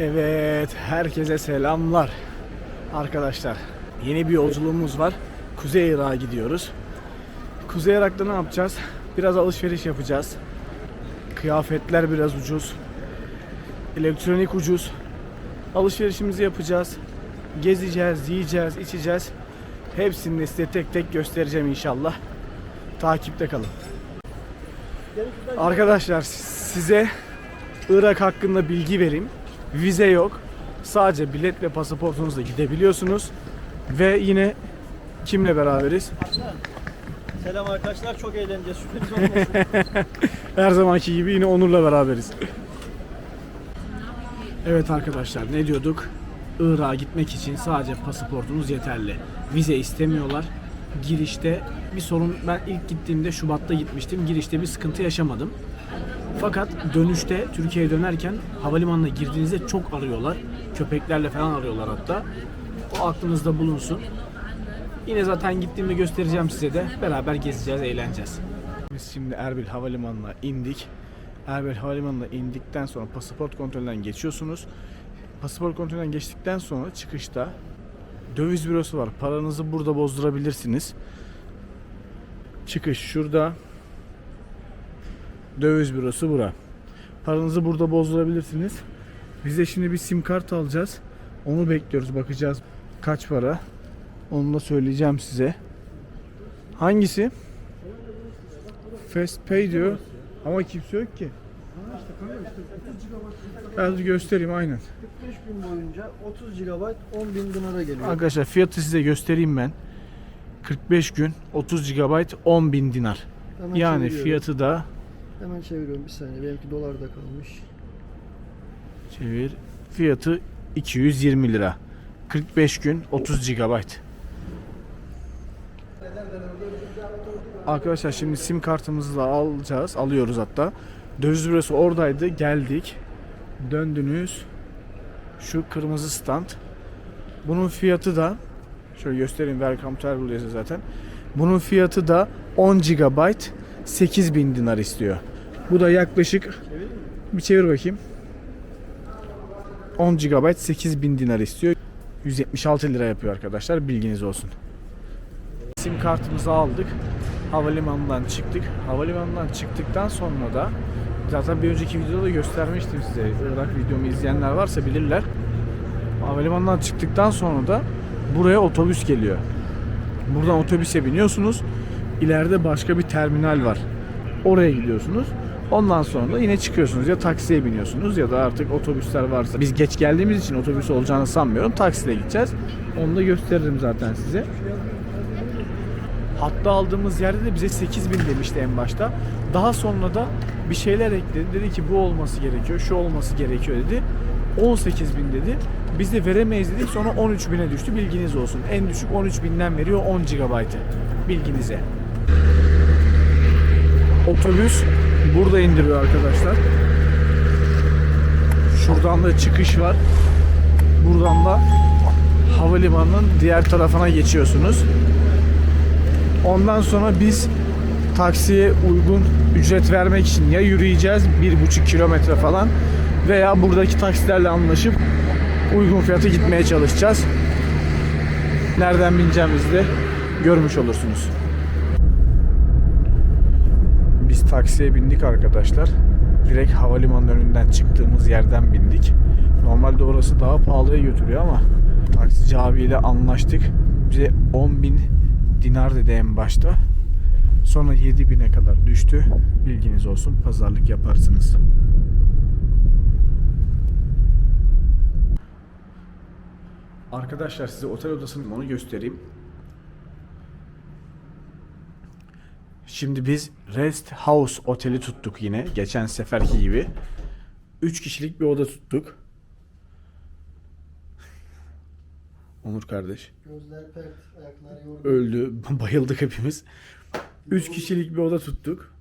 Evet, herkese selamlar. Arkadaşlar, yeni bir yolculuğumuz var. Kuzey Irak'a gidiyoruz. Kuzey Irak'ta ne yapacağız? Biraz alışveriş yapacağız. Kıyafetler biraz ucuz. Elektronik ucuz. Alışverişimizi yapacağız. Gezeceğiz, yiyeceğiz, içeceğiz. Hepsini size tek tek göstereceğim inşallah. Takipte kalın. Arkadaşlar size Irak hakkında bilgi vereyim. Vize yok. Sadece bilet ve pasaportunuzla gidebiliyorsunuz. Ve yine kimle beraberiz? Selam arkadaşlar çok eğleneceğiz şüpheniz olmasın. Her zamanki gibi yine Onur'la beraberiz. Evet arkadaşlar ne diyorduk? Irak'a gitmek için sadece pasaportunuz yeterli. Vize istemiyorlar. Girişte bir sorun ben ilk gittiğimde Şubat'ta gitmiştim. Girişte bir sıkıntı yaşamadım. Fakat dönüşte Türkiye'ye dönerken havalimanına girdiğinizde çok arıyorlar. Köpeklerle falan arıyorlar hatta. O aklınızda bulunsun. Yine zaten gittiğimde göstereceğim size de. Beraber gezeceğiz, eğleneceğiz. Biz şimdi Erbil Havalimanı'na indik. Erbil Havalimanı'na indikten sonra pasaport kontrolünden geçiyorsunuz. Pasaport kontrolünden geçtikten sonra çıkışta döviz bürosu var. Paranızı burada bozdurabilirsiniz. Çıkış şurada. Döviz bürosu bura. Paranızı burada bozdurabilirsiniz. Biz de şimdi bir sim kart alacağız. Onu bekliyoruz. Bakacağız kaç para. Onu da söyleyeceğim size. Hangisi? Fast Pay diyor. Ama kimse yok ki. Ben de göstereyim aynen. 45 gün boyunca 30 GB 10 bin dinara geliyor. Arkadaşlar fiyatı size göstereyim ben. 45 gün 30 GB 10 bin dinar. Hemen Yani fiyatı da Hemen çeviriyorum bir saniye benimki dolarda kalmış. çevir. Fiyatı 220 lira. 45 gün 30 GB. Arkadaşlar şimdi sim kartımızı da alacağız. Alıyoruz hatta. Döviz bürosu oradaydı. Geldik. Döndünüz. Şu kırmızı stand. Bunun fiyatı da şöyle göstereyim. Welcome to Erbil zaten. Bunun fiyatı da 10 GB 8000 dinar istiyor. Bu da yaklaşık bir çevir bakayım. 10 GB 8000 dinar istiyor. 176 lira yapıyor arkadaşlar. Bilginiz olsun. Sim kartımızı aldık. Havalimanından çıktık. Havalimanından çıktıktan sonra da zaten bir önceki videoda da göstermiştim size. Irak videomu izleyenler varsa bilirler. Havalimanından çıktıktan sonra da buraya otobüs geliyor. Buradan otobüse biniyorsunuz. İleride başka bir terminal var. Oraya gidiyorsunuz. Ondan sonra da yine çıkıyorsunuz ya taksiye biniyorsunuz ya da artık otobüsler varsa. Biz geç geldiğimiz için otobüs olacağını sanmıyorum. Taksiyle gideceğiz. Onu da gösteririm zaten size. Hatta aldığımız yerde de bize 8000 demişti en başta. Daha sonra da bir şeyler ekledi. Dedi ki bu olması gerekiyor, şu olması gerekiyor dedi. 18 bin dedi. Biz de veremeyiz dedik sonra 13 bine düştü bilginiz olsun. En düşük 13 binden veriyor 10 GB'ı bilginize. Otobüs burada indiriyor arkadaşlar. Şuradan da çıkış var. Buradan da havalimanının diğer tarafına geçiyorsunuz. Ondan sonra biz taksiye uygun ücret vermek için ya yürüyeceğiz bir buçuk kilometre falan veya buradaki taksilerle anlaşıp uygun fiyata gitmeye çalışacağız. Nereden bineceğimizi de görmüş olursunuz. Biz taksiye bindik arkadaşlar. Direkt havalimanının önünden çıktığımız yerden bindik. Normalde orası daha pahalıya götürüyor ama taksici abiyle anlaştık. Bize 10 bin dinar dedi en başta. Sonra 7000'e kadar düştü. Bilginiz olsun. Pazarlık yaparsınız. Arkadaşlar size otel odasının onu göstereyim. Şimdi biz Rest House oteli tuttuk yine. Geçen seferki gibi. 3 kişilik bir oda tuttuk. Onur kardeş Gözler pert, ayaklar yorgun. öldü. Bayıldık hepimiz. 3 kişilik bir oda tuttuk.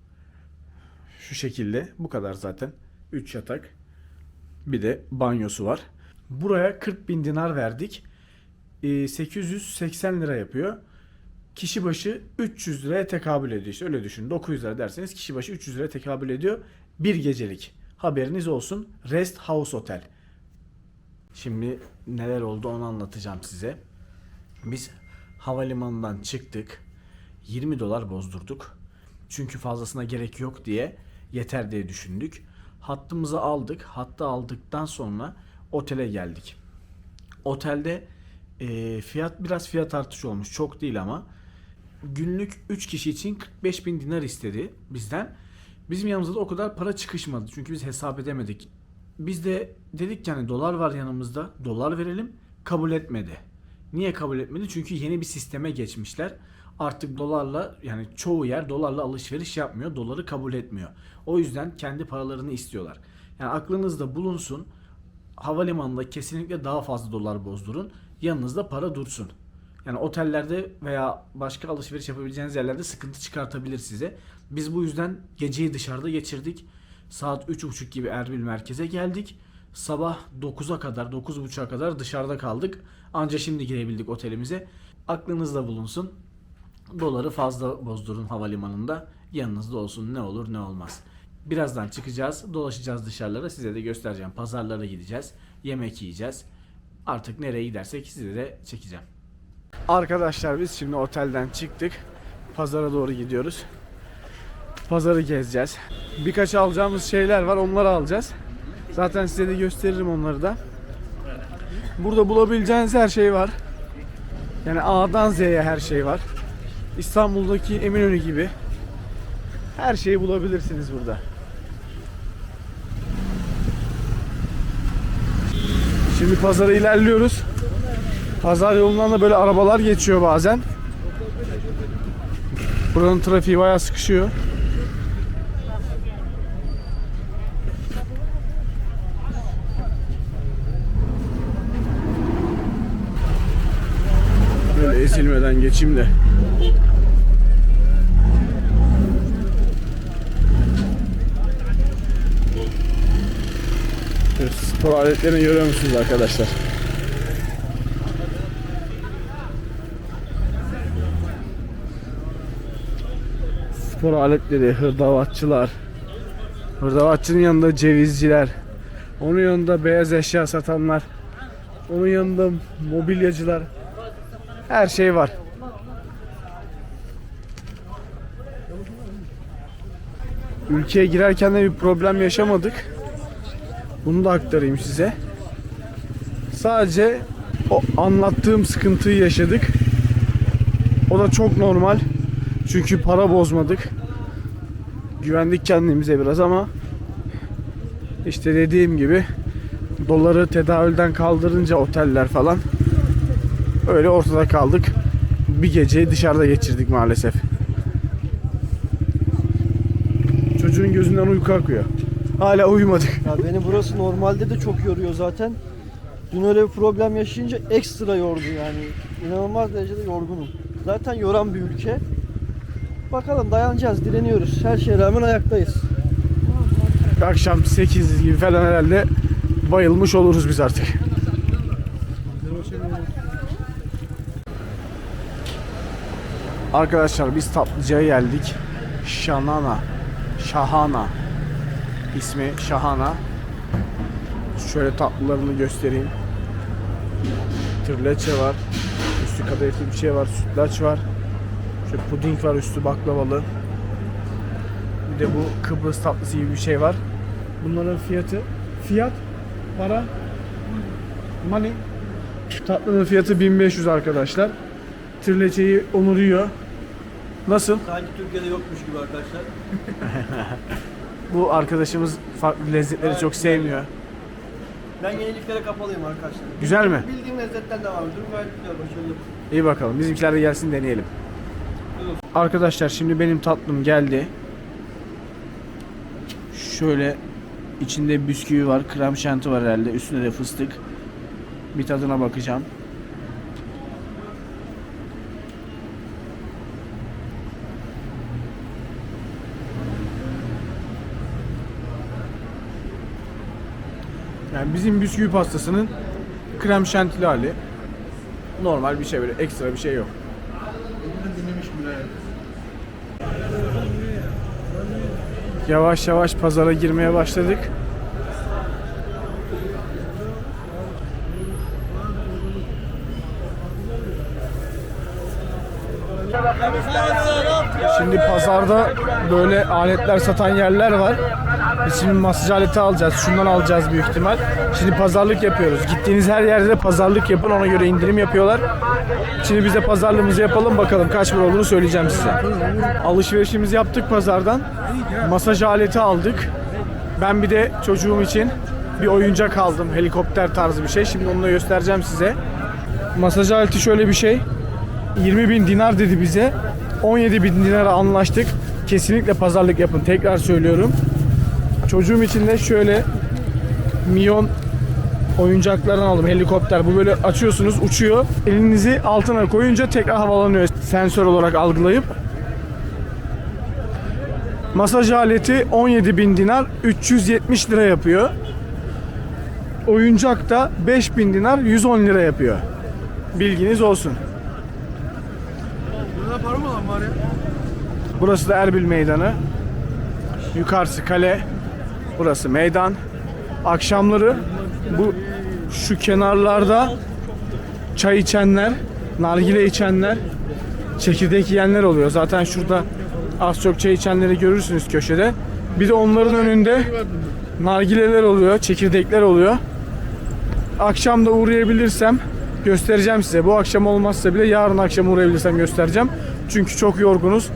Şu şekilde. Bu kadar zaten. 3 yatak. Bir de banyosu var. Buraya 40 bin dinar verdik. Ee, 880 lira yapıyor. Kişi başı 300 liraya tekabül ediyor. İşte öyle düşünün. 900 lira derseniz kişi başı 300 liraya tekabül ediyor. Bir gecelik. Haberiniz olsun. Rest House Otel. Şimdi neler oldu onu anlatacağım size. Biz havalimanından çıktık. 20 dolar bozdurduk. Çünkü fazlasına gerek yok diye yeter diye düşündük. Hattımızı aldık. Hattı aldıktan sonra otele geldik. Otelde e, fiyat biraz fiyat artışı olmuş. Çok değil ama günlük 3 kişi için 45 bin dinar istedi bizden. Bizim yanımızda da o kadar para çıkışmadı. Çünkü biz hesap edemedik. Biz de dedik ki hani dolar var yanımızda. Dolar verelim. Kabul etmedi. Niye kabul etmedi? Çünkü yeni bir sisteme geçmişler. Artık dolarla yani çoğu yer dolarla alışveriş yapmıyor. Doları kabul etmiyor. O yüzden kendi paralarını istiyorlar. Yani aklınızda bulunsun. Havalimanında kesinlikle daha fazla dolar bozdurun. Yanınızda para dursun. Yani otellerde veya başka alışveriş yapabileceğiniz yerlerde sıkıntı çıkartabilir size. Biz bu yüzden geceyi dışarıda geçirdik. Saat 3.30 gibi Erbil merkeze geldik. Sabah 9'a kadar, 9.30'a kadar dışarıda kaldık. Anca şimdi girebildik otelimize. Aklınızda bulunsun. Doları fazla bozdurun havalimanında. Yanınızda olsun ne olur ne olmaz. Birazdan çıkacağız, dolaşacağız dışarılara. Size de göstereceğim. Pazarlara gideceğiz, yemek yiyeceğiz. Artık nereye gidersek size de çekeceğim. Arkadaşlar biz şimdi otelden çıktık. Pazara doğru gidiyoruz. Pazarı gezeceğiz. Birkaç alacağımız şeyler var onları alacağız. Zaten size de gösteririm onları da. Burada bulabileceğiniz her şey var. Yani A'dan Z'ye her şey var. İstanbul'daki Eminönü gibi her şeyi bulabilirsiniz burada. Şimdi pazara ilerliyoruz. Pazar yolundan da böyle arabalar geçiyor bazen. Buranın trafiği bayağı sıkışıyor. Böyle ezilmeden geçeyim de. Spor aletlerini görüyor musunuz arkadaşlar? Spor aletleri, hırdavatçılar. Hırdavatçının yanında cevizciler. Onun yanında beyaz eşya satanlar. Onun yanında mobilyacılar. Her şey var. Ülkeye girerken de bir problem yaşamadık. Bunu da aktarayım size. Sadece o anlattığım sıkıntıyı yaşadık. O da çok normal. Çünkü para bozmadık. Güvendik kendimize biraz ama işte dediğim gibi doları tedavülden kaldırınca oteller falan öyle ortada kaldık. Bir geceyi dışarıda geçirdik maalesef. Çocuğun gözünden uyku akıyor. Hala uyumadık. Ya beni burası normalde de çok yoruyor zaten. Dün öyle bir problem yaşayınca ekstra yordu yani. İnanılmaz derecede yorgunum. Zaten yoran bir ülke. Bakalım dayanacağız, direniyoruz. Her şeye rağmen ayaktayız. Akşam 8 gibi falan herhalde bayılmış oluruz biz artık. Arkadaşlar biz tatlıcıya geldik. Şanana. Şahana. İsmi Şahana. Şöyle tatlılarını göstereyim. Tırleçe var. Üstü kadayıflı bir şey var. Sütlaç var. Şöyle puding var üstü baklavalı. Bir de bu Kıbrıs tatlısı gibi bir şey var. Bunların fiyatı fiyat para money tatlının fiyatı 1500 arkadaşlar. Trileçeyi onuruyor. Nasıl? Sanki Türkiye'de yokmuş gibi arkadaşlar. Bu arkadaşımız farklı lezzetleri çok sevmiyor. Ben yeniliklere kapalıyım arkadaşlar. Güzel mi? Bildiğim lezzetten devam ediyorum. Gayet güzel, başarılı. İyi bakalım. Bizimkiler de gelsin deneyelim. Arkadaşlar şimdi benim tatlım geldi. Şöyle içinde bisküvi var, krem şanti var herhalde. Üstünde de fıstık. Bir tadına bakacağım. Yani bizim bisküvi pastasının krem şantili hali. Normal bir şey böyle ekstra bir şey yok. Yavaş yavaş pazara girmeye başladık. Şimdi pazarda böyle aletler satan yerler var. Biz şimdi masaj aleti alacağız. Şundan alacağız büyük ihtimal. Şimdi pazarlık yapıyoruz. Gittiğiniz her yerde pazarlık yapın. Ona göre indirim yapıyorlar. Şimdi biz de pazarlığımızı yapalım bakalım kaç para olduğunu söyleyeceğim size. Alışverişimizi yaptık pazardan. Masaj aleti aldık. Ben bir de çocuğum için bir oyuncak aldım. Helikopter tarzı bir şey. Şimdi onu da göstereceğim size. Masaj aleti şöyle bir şey. 20 bin dinar dedi bize. 17 bin dinara anlaştık. Kesinlikle pazarlık yapın. Tekrar söylüyorum. Çocuğum için de şöyle Mion oyuncaklardan aldım. Helikopter. Bu böyle açıyorsunuz uçuyor. Elinizi altına koyunca tekrar havalanıyor. Sensör olarak algılayıp. Masaj aleti 17 bin dinar 370 lira yapıyor. Oyuncak da 5000 dinar 110 lira yapıyor. Bilginiz olsun. Burada para mı lan var ya? Burası da Erbil Meydanı. Yukarısı kale. Burası meydan. Akşamları bu şu kenarlarda çay içenler, nargile içenler, çekirdek yiyenler oluyor. Zaten şurada az çok çay içenleri görürsünüz köşede. Bir de onların önünde nargileler oluyor, çekirdekler oluyor. Akşam da uğrayabilirsem göstereceğim size. Bu akşam olmazsa bile yarın akşam uğrayabilirsem göstereceğim. Çünkü çok yorgunuz.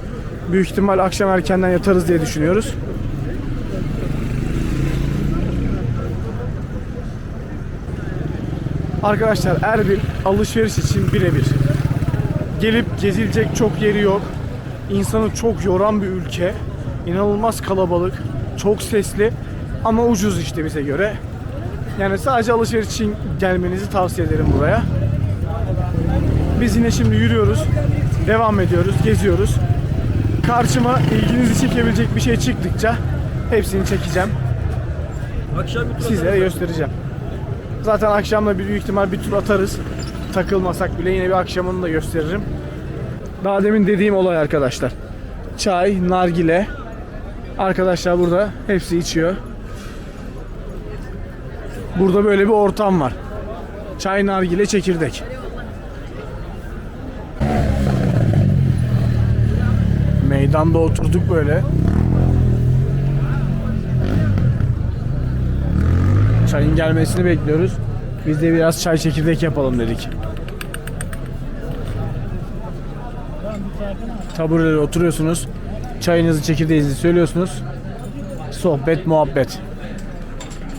Büyük ihtimal akşam erkenden yatarız diye düşünüyoruz. Arkadaşlar Erbil alışveriş için birebir. Gelip gezilecek çok yeri yok. İnsanı çok yoran bir ülke. İnanılmaz kalabalık, çok sesli ama ucuz işte bize göre. Yani sadece alışveriş için gelmenizi tavsiye ederim buraya. Biz yine şimdi yürüyoruz. Devam ediyoruz, geziyoruz. Karşıma ilginizi çekebilecek bir şey çıktıkça hepsini çekeceğim. Akşam Sizlere göstereceğim. Zaten akşamda bir büyük ihtimal bir tur atarız. Takılmasak bile yine bir akşamını da gösteririm. Daha demin dediğim olay arkadaşlar. Çay, nargile. Arkadaşlar burada hepsi içiyor. Burada böyle bir ortam var. Çay, nargile, çekirdek. Meydanda oturduk böyle. Çayın gelmesini bekliyoruz. Biz de biraz çay çekirdek yapalım dedik. Taburelere oturuyorsunuz. Çayınızı çekirdeğinizi söylüyorsunuz. Sohbet, muhabbet.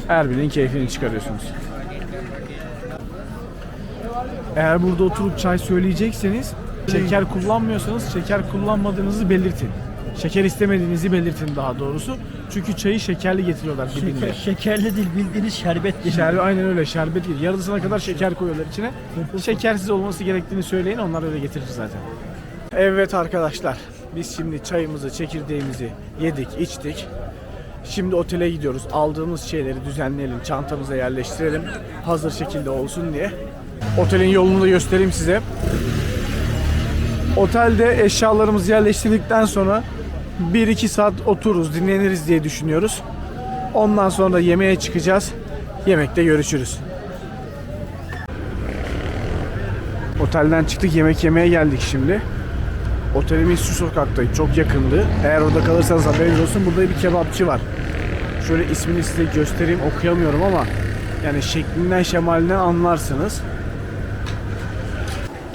Erbil'in keyfini çıkarıyorsunuz. Eğer burada oturup çay söyleyecekseniz şeker kullanmıyorsanız şeker kullanmadığınızı belirtin. Şeker istemediğinizi belirtin daha doğrusu. Çünkü çayı şekerli getiriyorlar dibinde. Şeker, şekerli değil bildiğiniz şerbet değil. Şerbet aynen öyle şerbet değil. Yarısına kadar şeker koyuyorlar içine. Şekersiz olması gerektiğini söyleyin onlar öyle getirir zaten. Evet arkadaşlar biz şimdi çayımızı çekirdeğimizi yedik içtik. Şimdi otele gidiyoruz. Aldığımız şeyleri düzenleyelim, çantamıza yerleştirelim. Hazır şekilde olsun diye. Otelin yolunu da göstereyim size. Otelde eşyalarımızı yerleştirdikten sonra 1-2 saat otururuz, dinleniriz diye düşünüyoruz. Ondan sonra yemeğe çıkacağız. Yemekte görüşürüz. Otelden çıktık yemek yemeye geldik şimdi. Otelimiz şu sokaktaydı çok yakındı. Eğer orada kalırsanız haberiniz olsun burada bir kebapçı var. Şöyle ismini size göstereyim okuyamıyorum ama yani şeklinden şemalinden anlarsınız.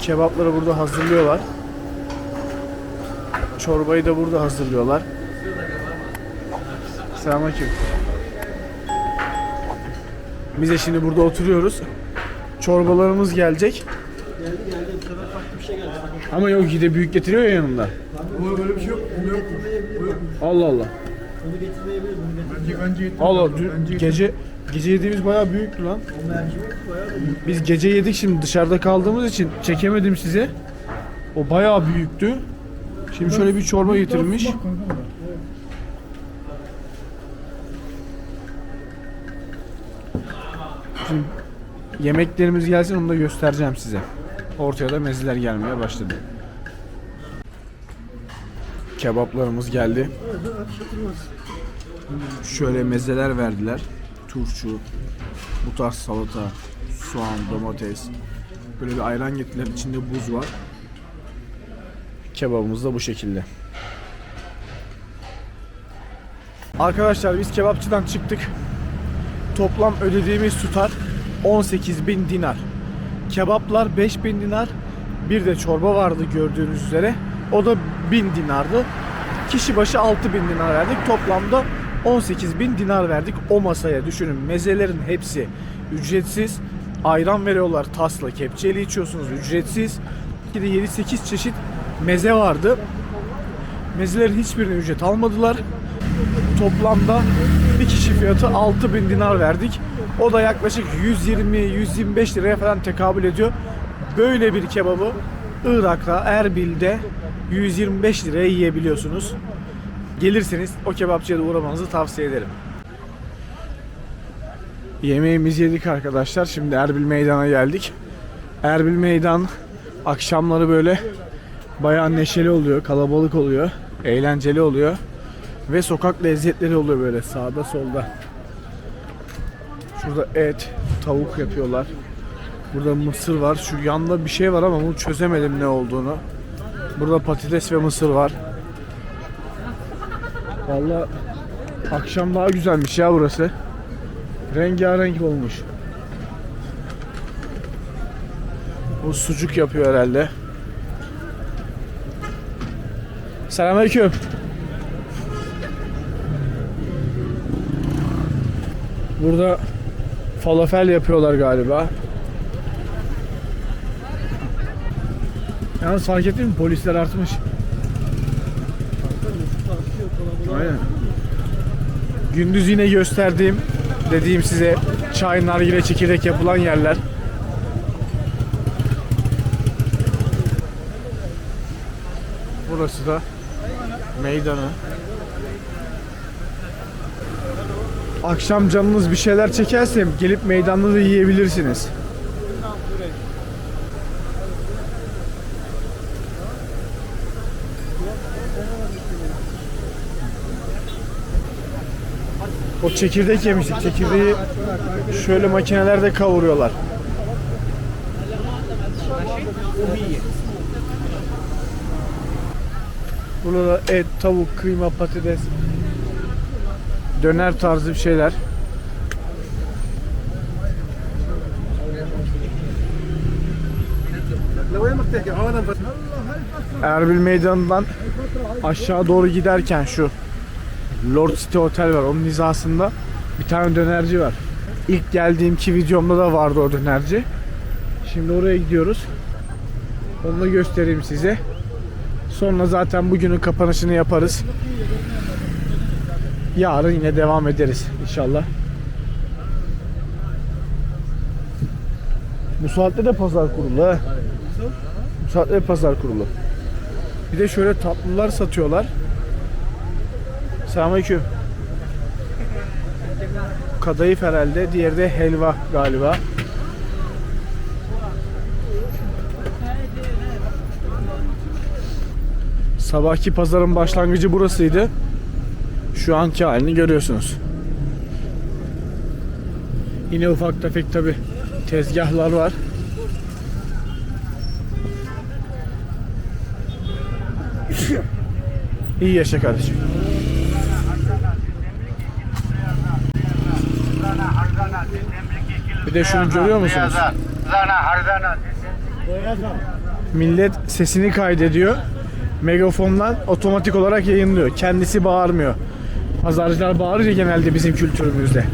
Kebapları burada hazırlıyorlar. Çorbayı da burada hazırlıyorlar. Selamünaleyküm. Biz de şimdi burada oturuyoruz. Çorbalarımız gelecek. Geldi geldi. Bu sefer farklı bir şey geldi. Ama yok yine büyük getiriyor ya yanında. Ama böyle bir şey yok. Onu getirmeyebilir. Allah Allah. Onu getirmeyebilir. Bunu getirmeyebilir. Allah dün gece gece yediğimiz bayağı büyüktü lan. O mercimek bayağı da büyük. Biz gece yedik şimdi dışarıda kaldığımız için çekemedim size. O bayağı büyüktü. Şimdi şöyle bir çorba getirmiş. Şimdi yemeklerimiz gelsin onu da göstereceğim size. Ortaya da mezeler gelmeye başladı. Kebaplarımız geldi. Şöyle mezeler verdiler. Turşu, bu tarz salata, soğan, domates. Böyle bir ayran getirdiler. içinde buz var. Kebabımız da bu şekilde. Arkadaşlar biz kebapçıdan çıktık. Toplam ödediğimiz tutar 18.000 dinar. Kebaplar 5000 dinar. Bir de çorba vardı gördüğünüz üzere. O da 1000 dinardı. Kişi başı 6000 dinar verdik. Toplamda 18.000 dinar verdik o masaya. Düşünün mezelerin hepsi ücretsiz. Ayran veriyorlar tasla. Kepçeyle içiyorsunuz ücretsiz. Bir de 7-8 çeşit meze vardı. Mezelerin hiçbirine ücret almadılar. Toplamda bir kişi fiyatı 6000 dinar verdik. O da yaklaşık 120-125 liraya falan tekabül ediyor. Böyle bir kebabı Irak'ta, Erbil'de 125 liraya yiyebiliyorsunuz. Gelirseniz o kebapçıya da uğramanızı tavsiye ederim. Yemeğimizi yedik arkadaşlar. Şimdi Erbil Meydan'a geldik. Erbil Meydan akşamları böyle bayağı neşeli oluyor, kalabalık oluyor, eğlenceli oluyor. Ve sokak lezzetleri oluyor böyle sağda solda. Şurada et, tavuk yapıyorlar. Burada mısır var. Şu yanda bir şey var ama bunu çözemedim ne olduğunu. Burada patates ve mısır var. Vallahi akşam daha güzelmiş ya burası. Rengarenk olmuş. Bu sucuk yapıyor herhalde. Selamünaleyküm. Burada falafel yapıyorlar galiba. Yalnız fark ettin mi? Polisler artmış. Aynen. Gündüz yine gösterdiğim, dediğim size çay, nargile, çekirdek yapılan yerler. Burası da meydanı. Akşam canınız bir şeyler çekerse gelip meydanda da yiyebilirsiniz. O çekirdek yemiştik. Çekirdeği şöyle makinelerde kavuruyorlar. Burada da et, tavuk, kıyma, patates, döner tarzı bir şeyler. Erbil Meydanı'ndan aşağı doğru giderken şu Lord City Hotel var. Onun hizasında bir tane dönerci var. İlk geldiğimki videomda da vardı o dönerci. Şimdi oraya gidiyoruz. Onu da göstereyim size. Sonra zaten bugünün kapanışını yaparız. Yarın yine devam ederiz inşallah. Bu saatte de pazar kurulu ha. Bu saatte de pazar kurulu. Bir de şöyle tatlılar satıyorlar. Selamünaleyküm. Kadayıf herhalde. Diğeri de helva galiba. Sabahki pazarın başlangıcı burasıydı. Şu anki halini görüyorsunuz. Yine ufak tefek tabi tezgahlar var. İyi yaşa kardeşim. Bir de şunu görüyor musunuz? Millet sesini kaydediyor. Megafondan otomatik olarak yayınlıyor. Kendisi bağırmıyor. Pazarcılar bağırınca genelde bizim kültürümüzde.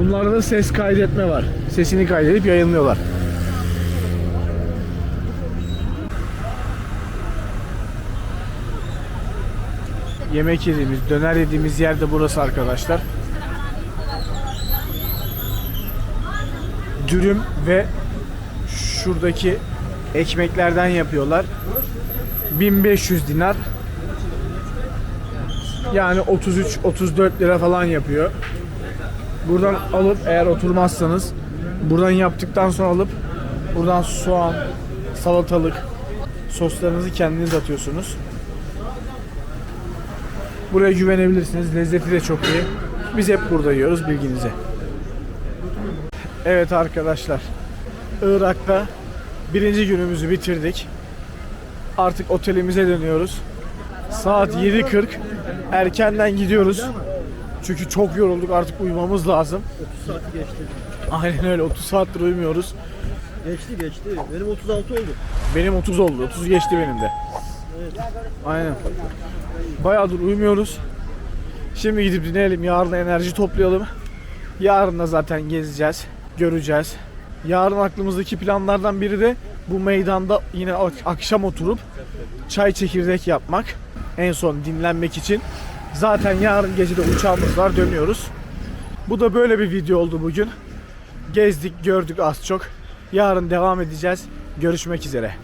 Bunlarda da ses kaydetme var. Sesini kaydedip yayınlıyorlar. Yemek yediğimiz, döner yediğimiz yer de burası arkadaşlar. Dürüm ve şuradaki ekmeklerden yapıyorlar. 1500 dinar. Yani 33-34 lira falan yapıyor. Buradan alıp eğer oturmazsanız buradan yaptıktan sonra alıp buradan soğan, salatalık soslarınızı kendiniz atıyorsunuz. Buraya güvenebilirsiniz. Lezzeti de çok iyi. Biz hep burada yiyoruz bilginize. Evet arkadaşlar. Irak'ta birinci günümüzü bitirdik. Artık otelimize dönüyoruz. Saat 7.40. Erkenden gidiyoruz. Çünkü çok yorulduk artık uyumamız lazım. 30 saati geçti. Aynen öyle 30 saattir uyumuyoruz. Geçti geçti. Benim 36 oldu. Benim 30 oldu. 30 geçti benim de. Aynen. Bayağıdır uyumuyoruz. Şimdi gidip dinleyelim. Yarın enerji toplayalım. Yarın da zaten gezeceğiz. Göreceğiz. Yarın aklımızdaki planlardan biri de bu meydanda yine ak- akşam oturup çay çekirdek yapmak. En son dinlenmek için. Zaten yarın gece de uçağımız var dönüyoruz. Bu da böyle bir video oldu bugün. Gezdik, gördük az çok. Yarın devam edeceğiz. Görüşmek üzere.